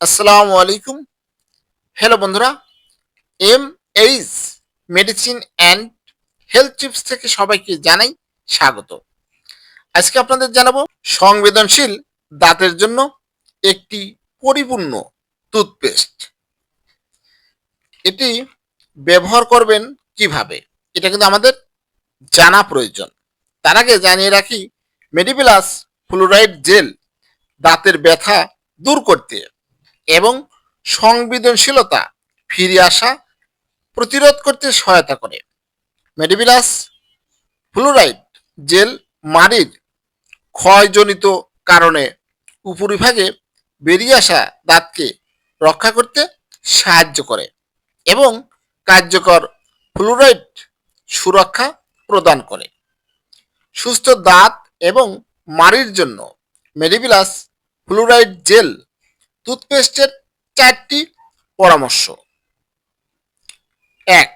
আসসালামু আলাইকুম। হ্যালো বন্ধুরা M H medicine and health tips থেকে সবাইকে জানাই স্বাগত। আজকে আপনাদের জানাব সংবেদনশীল দাঁতের জন্য একটি পরিপূর্ণ টুথপেস্ট। এটি ব্যবহার করবেন কীভাবে? এটা কিন্তু আমাদের জানা প্রয়োজন। তার আগে জানিয়ে রাখি মেডিপ্লাস ফ্লুরাইড জেল দাঁতের ব্যথা দূর করতে এবং সংবেদনশীলতা ফিরে আসা প্রতিরোধ করতে সহায়তা করে। মেডিবিলাস ফ্লুরাইড জেল মাড়ির ক্ষয়জনিত কারণে উপরিভাগে বেরিয়ে আসা দাঁতকে রক্ষা করতে সাহায্য করে এবং কার্যকর ফ্লুরাইড সুরক্ষা প্রদান করে। সুস্থ দাঁত এবং মাড়ির জন্য মেডিবিলাস ফ্লুরাইড জেল টুথপেস্টের চারটি পরামর্শ। এক,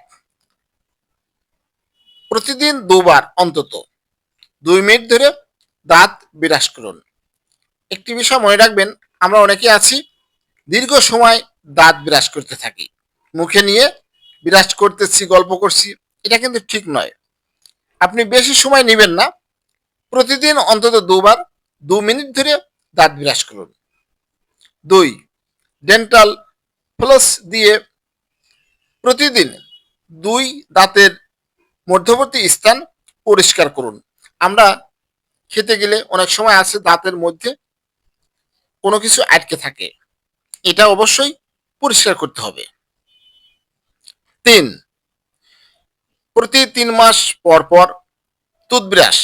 প্রতিদিন দুবার অন্তত দুই মিনিট ধরে দাঁত বিরাস করুন। একটি বিষয় মনে রাখবেন, আমরা অনেকে আছি, দীর্ঘ সময় দাঁত বিরাস করতে থাকি। মুখে নিয়ে বিরাজ করতেছি, গল্প করছি, এটা কিন্তু ঠিক নয়। আপনি বেশি সময় নেবেন না, প্রতিদিন অন্তত দুবার, দু মিনিট ধরে দাঁত বিরাস করুন। দুই ডেন্টাল ফ্লস দিয়ে প্রতিদিন দুই দাঁতের মধ্যবর্তী স্থান পরিষ্কার করুন। আমরা খেতে গেলে অনেক সময় আছে দাঁতের মধ্যে কোনো কিছু আটকে থাকে। এটা অবশ্যই পরিষ্কার করতে হবে। তিন, প্রতি তিন মাস পর পর টুথব্রাশ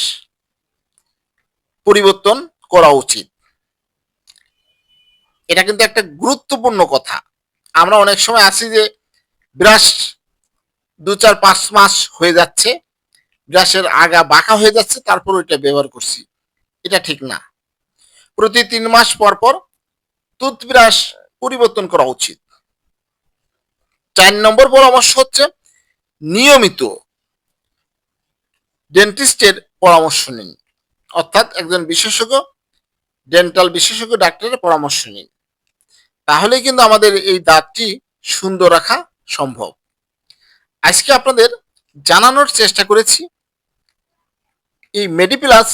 পরিবর্তন করা উচিত। এটা কিন্তু একটা গুরুত্বপূর্ণ কথা। আমরা অনেক সময় আছি যে ব্রাশ দু চার পাঁচ মাস হয়ে যাচ্ছে, ব্রাশের আগা বাঁকা হয়ে যাচ্ছে, তারপর ওইটা ব্যবহার করছি। এটা ঠিক না। প্রতি তিন মাস পর পর টুথব্রাশ পরিবর্তন করা উচিত। চার নম্বর পরামর্শ হচ্ছে নিয়মিত ডেন্টিস্টের পরামর্শ নিন। অর্থাৎ একজন বিশেষজ্ঞ ডেন্টাল বিশেষজ্ঞ, ডাক্তারের পরামর্শ নিন। তাহলেই কিন্তু আমাদের এই দাঁতটি সুন্দর রাখা সম্ভব। আজকে আপনাদের জানানোর চেষ্টা করেছি, এই মেডিপ্লাস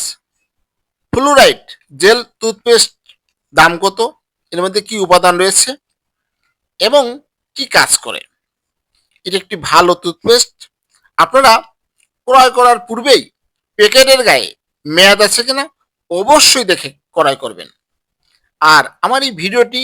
ফ্লুরাইড জেল টুথপেস্ট দাম কত, এর মধ্যে কি উপাদান রয়েছে এবং কি কাজ করে? এটি একটি ভালো টুথপেস্ট আপনারা ক্রয় করার পূর্বেই প্যাকেটের গায়ে মেয়াদ আছে কিনা অবশ্যই দেখে ক্রয় করবেন। আর আমার এই ভিডিওটি